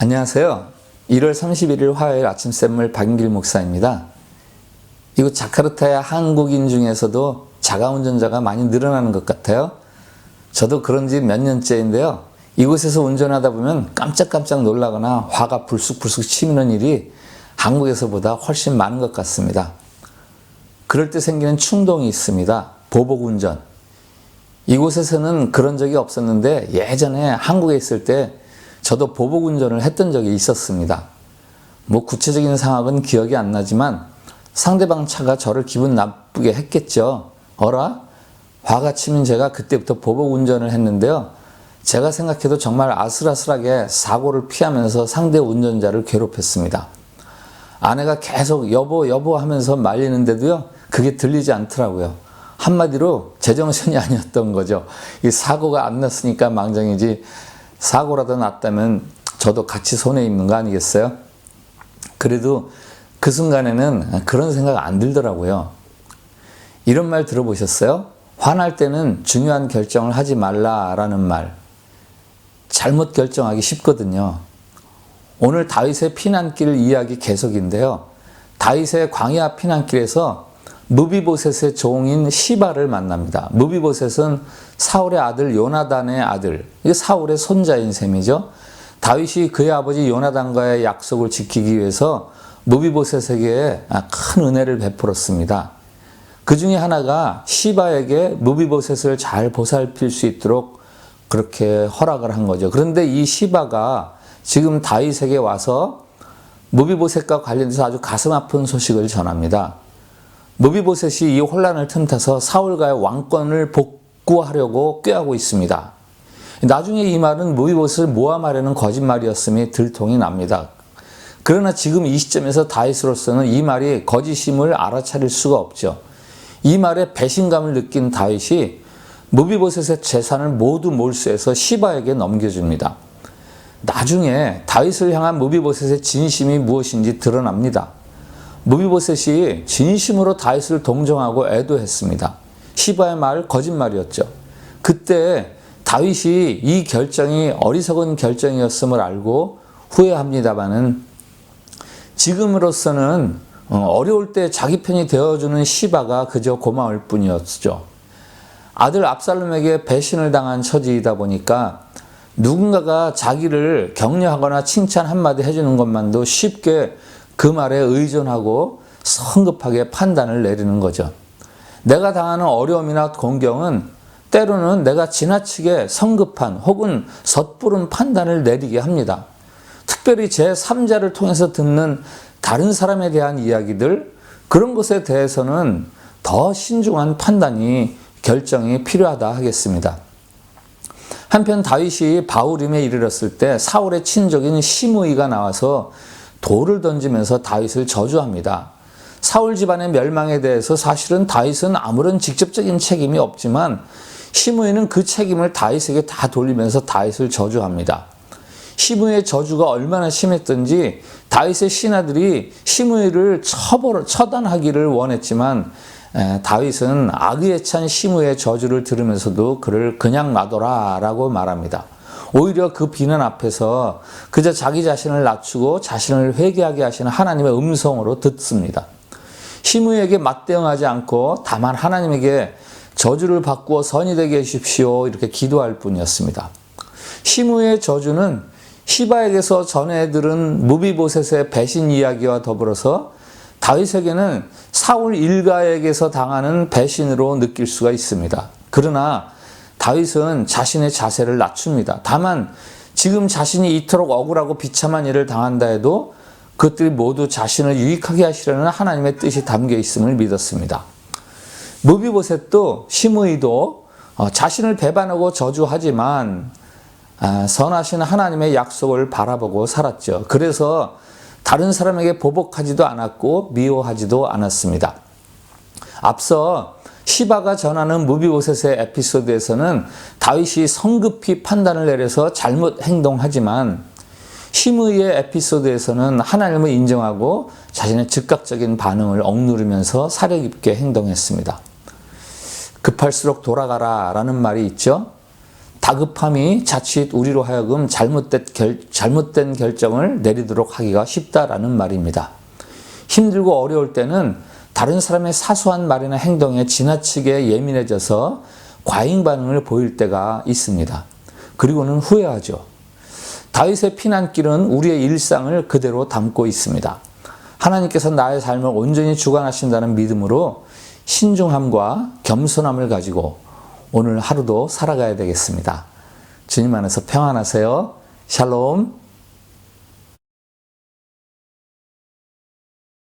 안녕하세요. 1월 31일 화요일 아침 샘물 박인길 목사입니다. 이곳 자카르타의 한국인 중에서도 자가 운전자가 많이 늘어나는 것 같아요. 저도 그런 지 몇 년째인데요. 이곳에서 운전하다 보면 깜짝깜짝 놀라거나 화가 불쑥불쑥 치미는 일이 한국에서보다 훨씬 많은 것 같습니다. 그럴 때 생기는 충동이 있습니다. 보복 운전. 이곳에서는 그런 적이 없었는데 예전에 한국에 있을 때 저도 보복 운전을 했던 적이 있었습니다. 뭐 구체적인 상황은 기억이 안 나지만 상대방 차가 저를 기분 나쁘게 했겠죠. 어라? 화가 치면 제가 그때부터 보복 운전을 했는데요. 제가 생각해도 정말 아슬아슬하게 사고를 피하면서 상대 운전자를 괴롭혔습니다. 아내가 계속 여보 여보 하면서 말리는데도요. 그게 들리지 않더라고요. 한마디로 제정신이 아니었던 거죠. 이 사고가 안 났으니까 망정이지 사고라도 났다면 저도 같이 손해 입는 거 아니겠어요? 그래도 그 순간에는 그런 생각 안 들더라고요. 이런 말 들어보셨어요? 화날 때는 중요한 결정을 하지 말라라는 말. 잘못 결정하기 쉽거든요. 오늘 다윗의 피난길 이야기 계속인데요. 다윗의 광야 피난길에서 무비보셋의 종인 시바를 만납니다. 무비보셋은 사울의 아들 요나단의 아들, 사울의 손자인 셈이죠. 다윗이 그의 아버지 요나단과의 약속을 지키기 위해서 무비보셋에게 큰 은혜를 베풀었습니다. 그 중에 하나가 시바에게 무비보셋을 잘 보살필 수 있도록 그렇게 허락을 한 거죠. 그런데 이 시바가 지금 다윗에게 와서 무비보셋과 관련해서 아주 가슴 아픈 소식을 전합니다. 무비보셋이 이 혼란을 틈타서 사울과의 왕권을 복구하려고 꾀하고 있습니다. 나중에 이 말은 무비보셋을 모함하려는 거짓말이었음이 들통이 납니다. 그러나 지금 이 시점에서 다윗으로서는 이 말이 거짓임을 알아차릴 수가 없죠. 이 말에 배신감을 느낀 다윗이 무비보셋의 재산을 모두 몰수해서 시바에게 넘겨줍니다. 나중에 다윗을 향한 무비보셋의 진심이 무엇인지 드러납니다. 무비보셋이 진심으로 다윗을 동정하고 애도했습니다. 시바의 말 거짓말이었죠. 그때 다윗이 이 결정이 어리석은 결정이었음을 알고 후회합니다마는 지금으로서는 어려울 때 자기 편이 되어주는 시바가 그저 고마울 뿐이었죠. 아들 압살롬에게 배신을 당한 처지이다 보니까 누군가가 자기를 격려하거나 칭찬 한마디 해주는 것만도 쉽게 그 말에 의존하고 성급하게 판단을 내리는 거죠. 내가 당하는 어려움이나 공경은 때로는 내가 지나치게 성급한 혹은 섣부른 판단을 내리게 합니다. 특별히 제 3자를 통해서 듣는 다른 사람에 대한 이야기들, 그런 것에 대해서는 더 신중한 판단이 결정이 필요하다 하겠습니다. 한편 다윗이 바울임에 이르렀을 때 사울의 친족인 시므이가 나와서 돌을 던지면서 다윗을 저주합니다. 사울 집안의 멸망에 대해서 사실은 다윗은 아무런 직접적인 책임이 없지만 시므이는 그 책임을 다윗에게 다 돌리면서 다윗을 저주합니다. 시므이의 저주가 얼마나 심했던지 다윗의 신하들이 시므이를 처단하기를 원했지만 에, 다윗은 악의에 찬 시므이의 저주를 들으면서도 그를 그냥 놔둬라라고 말합니다. 오히려 그 비난 앞에서 그저 자기 자신을 낮추고 자신을 회개하게 하시는 하나님의 음성으로 듣습니다. 시므에게 맞대응하지 않고 다만 하나님에게 저주를 바꾸어 선이 되게 하십시오 이렇게 기도할 뿐이었습니다. 시므의 저주는 시바에게서 전해 들은 무비보셋의 배신 이야기와 더불어서 다윗에게는 사울 일가에게서 당하는 배신으로 느낄 수가 있습니다. 그러나 다윗은 자신의 자세를 낮춥니다. 다만 지금 자신이 이토록 억울하고 비참한 일을 당한다 해도 그것들이 모두 자신을 유익하게 하시려는 하나님의 뜻이 담겨 있음을 믿었습니다. 무비보셋도 시므이도 어, 자신을 배반하고 저주하지만 아, 선하신 하나님의 약속을 바라보고 살았죠. 그래서 다른 사람에게 보복하지도 않았고 미워하지도 않았습니다. 앞서 시바가 전하는 무비보셋의 에피소드에서는 다윗이 성급히 판단을 내려서 잘못 행동하지만 시므의 에피소드에서는 하나님을 인정하고 자신의 즉각적인 반응을 억누르면서 사려 깊게 행동했습니다. 급할수록 돌아가라 라는 말이 있죠. 다급함이 자칫 우리로 하여금 잘못된, 결, 잘못된 결정을 내리도록 하기가 쉽다라는 말입니다. 힘들고 어려울 때는 다른 사람의 사소한 말이나 행동에 지나치게 예민해져서 과잉 반응을 보일 때가 있습니다. 그리고는 후회하죠. 다윗의 피난길은 우리의 일상을 그대로 담고 있습니다. 하나님께서 나의 삶을 온전히 주관하신다는 믿음으로 신중함과 겸손함을 가지고 오늘 하루도 살아가야 되겠습니다. 주님 안에서 평안하세요. 샬롬.